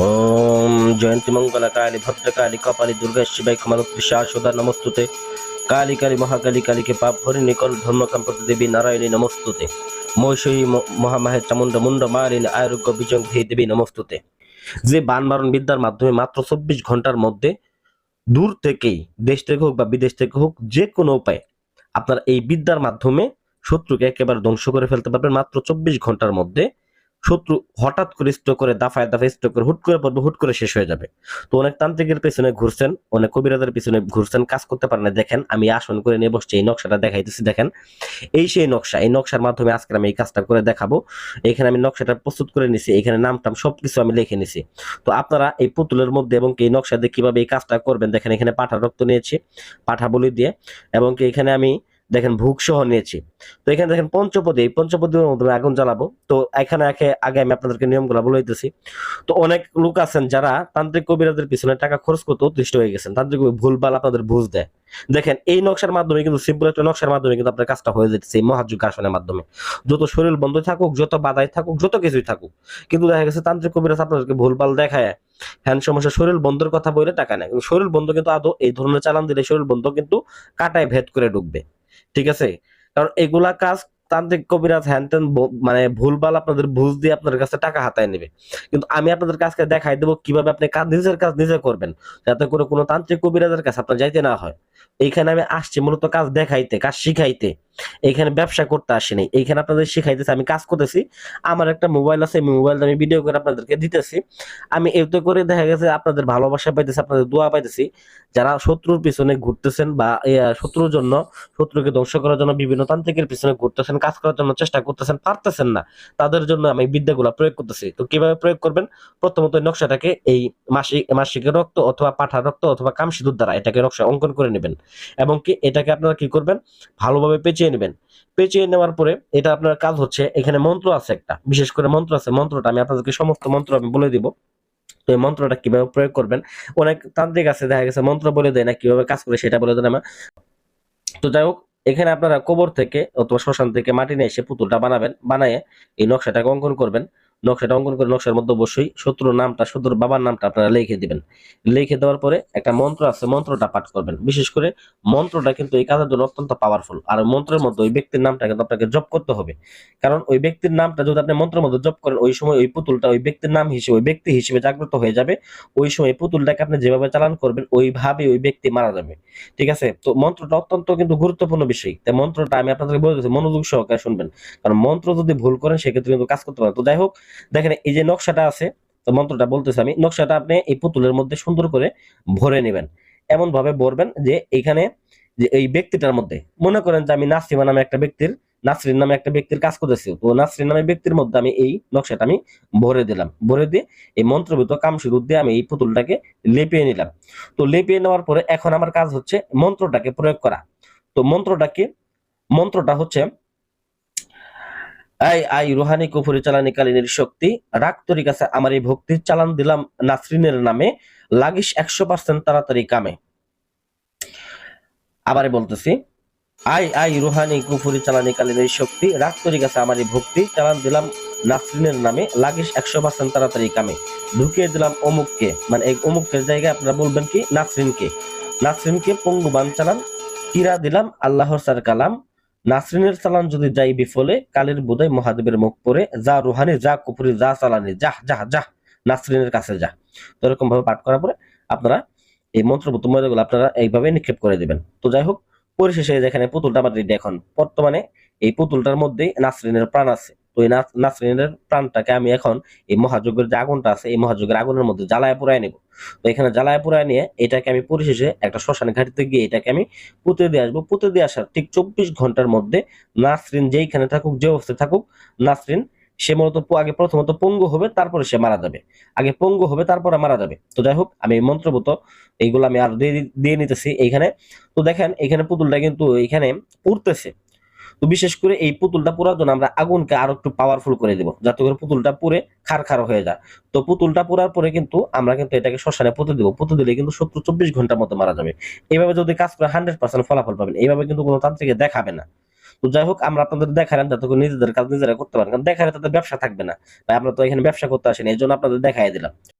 ওম জয়ন্তী মঙ্গলা, কালী ভদ্রকালী কপালী, দুর্গা শিবাই ক্ষমানুত্রী শাশ্বতা নমস্তুতে। কালী কালী, মহাকালী, কালীকে পাপ হরি নিকল ধর্মকাম্পতি দেবী নারায়ণী নমস্তুতে। মৈশয়ী ম- মহামাহে চামুন্ড মুন্ড মালিনী আরোগ্য বিজং হে দেবী নমস্তুতে। যে বান মারণ বিদ্যার মাধ্যমে মাত্র চব্বিশ ঘণ্টার মধ্যে দূর থেকেই, দেশ থেকে হোক বা বিদেশ থেকে হোক, যে কোনো উপায়ে আপনার এই বিদ্যার মাধ্যমে শত্রুকে একেবারে ধ্বংস করে ফেলতে পারবেন মাত্র চব্বিশ ঘণ্টার মধ্যে। শত্রু হঠাৎ করে স্ট্রোক করে, দাফায় দাফায় স্ট্রোক করে, হুট করে পড়বে হুট করে শেষ হয়ে যাবে। তো অনেক তান্ত্রিকের পেছনে ঘুরছেন, অনেক কবিরাজের পিছনে ঘুরছেন, কাজ করতে পারেন না। দেখেন, আমি আসন করে নিয়ে বসছি, এই নকশাটা দেখাইতেছি, দেখেন। এই সেই নকশা, এই নকশার মাধ্যমে আজকে আমি এই কাজটা করে দেখাবো। এখানে আমি নকশাটা প্রস্তুত করে নিছি, এখানে নাম টাম সবকিছু আমি লিখে নিছি। তো আপনারা এই পুতুলের মধ্যে এবং এই নকশা দিয়ে কীভাবে এই কাজটা করবেন, দেখেন, এখানে পাঠা রক্ত নিয়েছি, পাঠা বলি দিয়ে, এবং এখানে আমি দেখেন ভুক সহ নিয়েছি। তো এখানে দেখেন পঞ্চপদী, এই পঞ্চপদীর মধ্যে আমি আগুন জ্বালাবো। তো এখানে আগে আমি আপনাদেরকে নিয়মগুলো বলে দিতেছি তো অনেক লোক আছেন যারা তান্ত্রিক কবিরাজের পিছনে টাকা খরচ করতে অতিষ্ঠ হয়ে গেছেন। তান্ত্রিক ভুলভাল আপনাদের বুঝ দেয়। দেখেন, এই নকশার মাধ্যমে কিন্তু সিম্পল একটা নকশার মাধ্যমে কিন্তু আপনার কাজটা হয়ে যেতেছে এই মহাযুগ আসনের মাধ্যমে। যত শরীর বন্ধ থাকুক, যত বাধাই থাকুক, যত কিছুই থাকুক, কিন্তু দেখা গেছে তান্ত্রিক কবিরাজ আপনাদেরকে ভুলভাল দেখায়। হ্যান সমস্যা, শরীর বন্ধের কথা বলে টাকা নেয়। শরীর বন্ধ কিন্তু আদৌ, এই ধরনের চালান দিলে শরীর বন্ধ কিন্তু কাটায় ভেদ করে ঢুকবে ঠিক আছে? কারণ এগুলা কাজ তান্ত্রিক কবিরাজ হ্যান ত্যান মানে মানে ভুলভাল আপনাদের ভুজ দিয়ে আপনাদের কাছে টাকা হাতায় নেবে। কিন্তু আমি আপনাদের কাজকে দেখাই দেবো কীভাবে আপনি কাজ নিজের কাজ নিজে করবেন, যাতে করে কোনো তান্ত্রিক কবিরাজের কাছে আপনার যাইতে না হয়। এইখানে আমি আসছি মূলত কাজ দেখাইতে, কাজ শিখাইতে। এইখানে ব্যবসা করতে আসিনি। এইখানে আপনাদের শিখাইতেছি, আমি কাজ করতেছি। আমার একটা মোবাইল আছে মোবাইল আমি ভিডিও করে আপনাদেরকে দিতেছি। আমি এতে করে দেখা গেছে, আপনাদের ভালোবাসা পাইতেছি, আপনাদের দোয়া পাইতেছি। যারা শত্রুর পিছনে ঘুরতেছেন বা শত্রুর জন্য, শত্রুকে ধ্বংস করার জন্য বিভিন্ন তান্ত্রিকের পিছনে ঘুরতেছেন, কাজ করার জন্য চেষ্টা করতেছেন, পারতেছেন না, তাদের জন্য আমি বিদ্যাগুলা প্রয়োগ করতেছি। তো কীভাবে প্রয়োগ করবেন? প্রথমত নকশাটাকে এই মাসিক মাসিকের রক্ত অথবা পাঠার রক্ত অথবা কামসিদুর দ্বারা এটাকে নকশা অঙ্কন করে নেবেন। এবং কি, এটাকে আপনারা কি করবেন? ভালোভাবে পেঁচিয়ে নেবেন। পেঁচিয়ে নেওয়ার পরে এটা আপনার কাজ হচ্ছে, এখানে মন্ত্র আছে একটা। বিশেষ করে মন্ত্র আছে, মন্ত্রটা আমি আপনাদেরকে সমস্ত মন্ত্র আমি বলে দিব। তো এই মন্ত্রটা কীভাবে প্রয়োগ করবেন? অনেক তান্ত্রিক আছে, দেখা গেছে মন্ত্র বলে দেয় না, কীভাবে কাজ করে সেটা বলে দেন আমার। তো যাই হোক, এখানে আপনারা কোবর থেকে অথবা শ্মশান থেকে মাটি নিয়ে এসে পুতুলটা বানাবেন, বানিয়ে এই নকশাটাকে অঙ্কন করবেন। নকশাটা অঙ্কন করে নকশার মধ্যে অবশ্যই শত্রুর নামটা, শত্রুর বাবার নামটা আপনারা লিখে দিবেন। লিখে দেওয়ার পরে একটা মন্ত্র আছে, মন্ত্রটা পাঠ করবেন। বিশেষ করে মন্ত্রটা কিন্তু এই কাজের জন্য অত্যন্ত পাওয়ারফুল আর মন্ত্রের মধ্যে ওই ব্যক্তির নামটা কিন্তু আপনাকে জপ করতে হবে। কারণ ওই ব্যক্তির নামটা যদি আপনি মন্ত্রের মধ্যে জপ করেন, ওই সময় ওই পুতুলটা ওই ব্যক্তির নাম হিসেবে, ওই ব্যক্তি হিসেবে জাগ্রত হয়ে যাবে। ওই সময় পুতুলটাকে আপনি যেভাবে চালান করবেন ওইভাবে ওই ব্যক্তি মারা যাবে। ঠিক আছে? তো মন্ত্রটা অত্যন্ত কিন্তু গুরুত্বপূর্ণ বিষয়। তাই মন্ত্রটা আমি আপনাদেরকে বলে দিচ্ছি মনোযোগ সহকারে শুনবেন। কারণ মন্ত্র যদি ভুল করেন, সেক্ষেত্রে কিন্তু কাজ করতে পারেন তো যাই হোক দেখেন এই যে নকশাটা আছে মন্ত্রটা বলতেছি আমি, নকশাটা আপনি এই পুতুলের মধ্যে সুন্দর করে ভরে নেবেন। এমন ভাবে ভরবেন যে এখানে যে এই ব্যক্তিটার মধ্যে, মনে করেন যে আমি নাসিমা নামে একটা ব্যক্তির, নাসরিন নামে একটা ব্যক্তির কাজ করতেছি, তো নাসরিন নামে ব্যক্তির মধ্যে আমি এই নকশাটা আমি ভরে দিলাম। ভরে দিয়ে এই মন্ত্রভূত কাম শুরু দিয়ে আমি এই পুতুলটাকে লেপিয়ে নিলাম। তো লেপিয়ে নেওয়ার পরে এখন আমার কাজ হচ্ছে মন্ত্রটাকে প্রয়োগ করা। তো মন্ত্রটাকে, মন্ত্রটা হচ্ছে আই আই, রুহানি কুফুরি চালানি কালিনীর শক্তি। রাগ তরি কাছে আমার এই ভক্তি চালান দিলাম নাসরিনের নামে। লাগিস একশো পার্সেন্ট তাড়াতাড়ি কামে। আবারই বলতেছি, আই আই, রুহানি কুফুরি চালানি কালিনীর শক্তি, রাগ তরি কাছে আমার এই ভক্তি চালান দিলাম নাসরিনের নামে। লাগিস একশো পার্সেন্ট তাড়াতাড়ি কামে। ঢুকিয়ে দিলাম অমুককে মানে এই অমুকের জায়গায় আপনারা বলবেন কি? নাসরিনকে। নাসরিনকে পঙ্গুবান চালান কিরা দিলাম, আল্লাহর সার কালাম। নাসরিনের চালান যদি যাই বিফলে, কালের বোধয় মহাদেবের মুখ পরে যা রুহানি, যা কুপুরি যা চালানি, যাহ যাহ যাহ, নাসরিনের কাছে যা তো এরকম ভাবে পাঠ করার পরে আপনারা এই মন্ত্র ময়দাগুলো আপনারা এইভাবে নিক্ষেপ করে দেবেন। তো যাই হোক, পরিশেষে যেখানে পুতুলটা আমাদের এখন বর্তমানে এই পুতুলটার মধ্যেই নাসরিনের প্রাণ আছে। নাস- নাসরিনের প্রাণটাকে আমি এখন এই মহাযজ্ঞের যে আগুনটা আছে, এই মহাযজ্ঞের আগুনের মধ্যে জ্বালায় পুরায় নেব। তো এখানে জ্বালায় পুরায় নিয়ে এটাকে আমি পরিশেষে একটা শ্মশান ঘাটিতে গিয়ে এটাকে আমি পুঁতে দিয়ে আসব। পুঁতে দিয়ে আসার ঠিক চব্বিশ ঘণ্টার মধ্যে নাসরিন যেইখানে থাকুক, যে অবস্থায় থাকুক, নাসরিন সে মূলত আগে প্রথমত পঙ্গু হবে, তারপরে সে মারা যাবে। আগে পঙ্গু হবে, তারপরে মারা যাবে। তো যাই হোক, আমি মন্ত্রভূত এইগুলো আমি আর দিয়ে দিয়ে নিতেছি এইখানে। তো দেখেন, এখানে পুতুলটা কিন্তু এখানে পুড়তেছে। তো বিশেষ করে এই পুতুলটা পোড়ার জন্য আমরা আগুনকে আরও একটু পাওয়ারফুল করে দিব, যাতে করে পুতুলটা পুড়ে খার খার হয়ে যায়। তো পুতুলটা পোড়ার পরে কিন্তু আমরা কিন্তু এটাকে শ্মশানে পুঁতে দিব। পুঁতে দিলে কিন্তু সত্তর চব্বিশ ঘণ্টার মতো মারা যাবে। এইভাবে যদি কাজ করে হান্ড্রেড পার্সেন্ট ফলাফল পাবেন এইভাবে কিন্তু কোনো তান্ত্রিকে দেখাবে না। তো যাই হোক, আমরা আপনাদের দেখালাম যাতে করে নিজেদের কাজ নিজেরা করতে পারেন। কারণ দেখালে তাদের ব্যবসা থাকবে না। ভাই, আমরা তো এখানে ব্যবসা করতে আসেনি এই জন্য আপনাদের দেখাই দিলাম।